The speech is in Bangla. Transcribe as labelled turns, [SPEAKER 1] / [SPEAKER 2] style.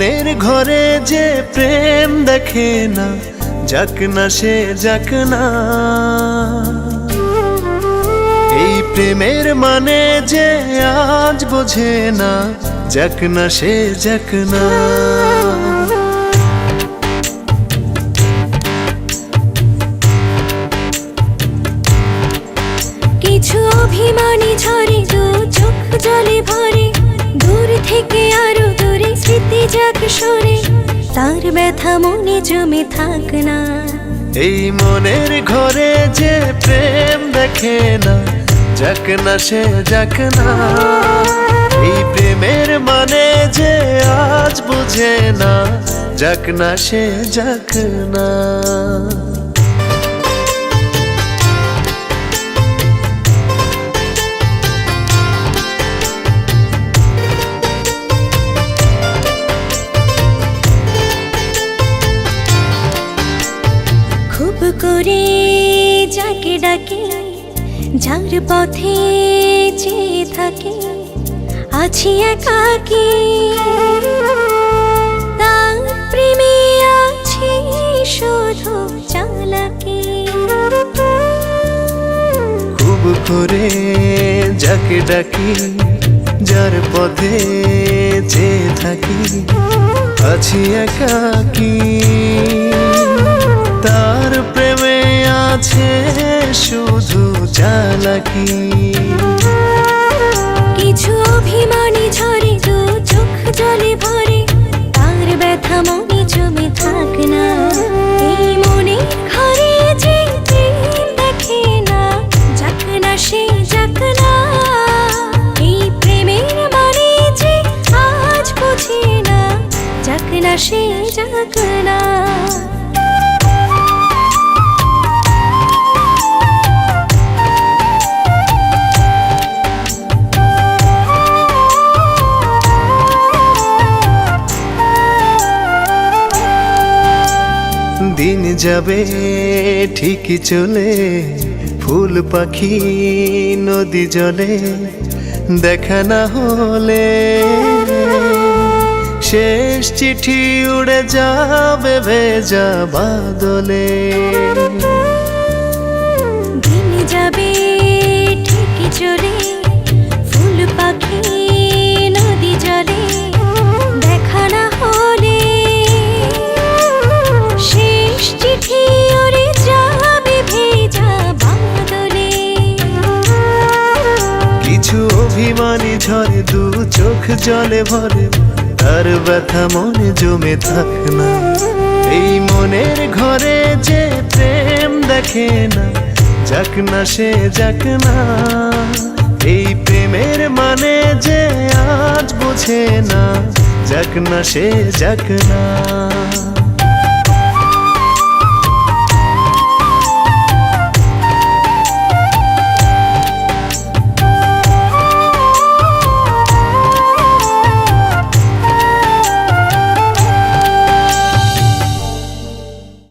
[SPEAKER 1] ঘরে যে প্রেম দেখে না, যাক না সে, যাক না। এই প্রেমের মানে যে আজ বোঝে না, যাক না সে, যাক না।
[SPEAKER 2] কিছু অভিমানী ঝরে দু চোখ জলে ভরে সরে তার ব্যথা মনে জমে থাক না।
[SPEAKER 1] এই মনের ঘরে যে প্রেম দেখে না, যাক না সে, যাক না। এই প্রেমের মানে যে আজ বুঝে না, যাক না সে, যাক না।
[SPEAKER 2] ডাকে, যার পথে যে থাকে, আছি একাকি তার প্রেমে আছি শুধু চালাকি।
[SPEAKER 1] খুব করে যাকে ডাকি, যার পথে যে থাকি, আছি একাকি আছে শুধু চালাকি
[SPEAKER 2] কিছু অভিমানী ঝরে, দু চোখ জলে ভরে, তার ব্যথা মনে জমে থাক না। এই মনে ঘরে যে দেখে না, যাক না সে, যাক না। এই প্রেমের মানে যে আজ বুঝে না, যাক না সে, যাক না।
[SPEAKER 1] দিন যাবে ঠিকই চলে ফুল পাখি নদী জলে, দেখা না হলে শেষ চিঠি উড়ে যাবে ভেজা বাদলে।
[SPEAKER 2] দিন যাবে ঠিকই চলে
[SPEAKER 1] অভিমানী ঝরে দু চোখ জলে ভরে, তার ব্যথা মনে জমে থাক না। এই মনের ঘরে যে প্রেম দেখে না, যাক না সে, যাক না। এই প্রেমের মানে যে আজ বোঝে না, যাক না সে, যাক না।